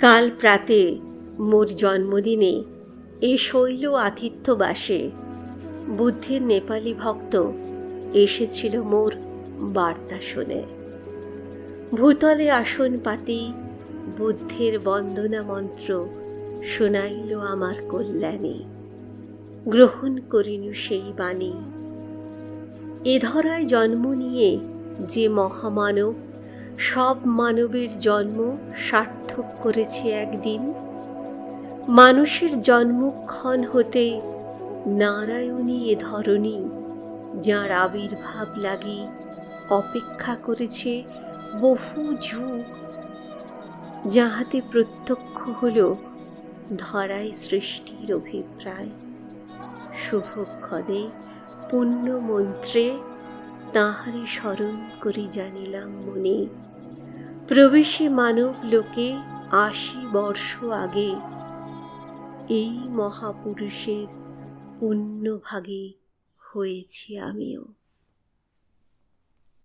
কাল প্রাতে মোর জন্মদিনে এ শৈল আতিথ্যবাসে বুদ্ধের নেপালি ভক্ত এসেছিল মোর বার্তা শুনে। ভূতলে আসন পাতি বুদ্ধের বন্দনা মন্ত্র শোনাইল আমার কল্যাণে। গ্রহণ করিনু সেই বাণী। এ ধরায় জন্ম নিয়ে যে মহামানব সব মানবের জন্ম সার্থক করেছে একদিন। মানুষের জন্মক্ষণ হতে নারায়ণী এ ধরনী যাঁর আবির্ভাব লাগি অপেক্ষা করেছে বহু যুগ, যাহাতে প্রত্যক্ষ হল ধরায় সৃষ্টির অভিপ্রায়। শুভক্ষণে পুণ্য মন্ত্রে তাহারে স্মরণ করি জানিলাম মনে। প্রবেশে মানব লোকে আশি বর্ষ আগে এই মহাপুরুষের পুণ্যভাগে হয়েছি আমিও।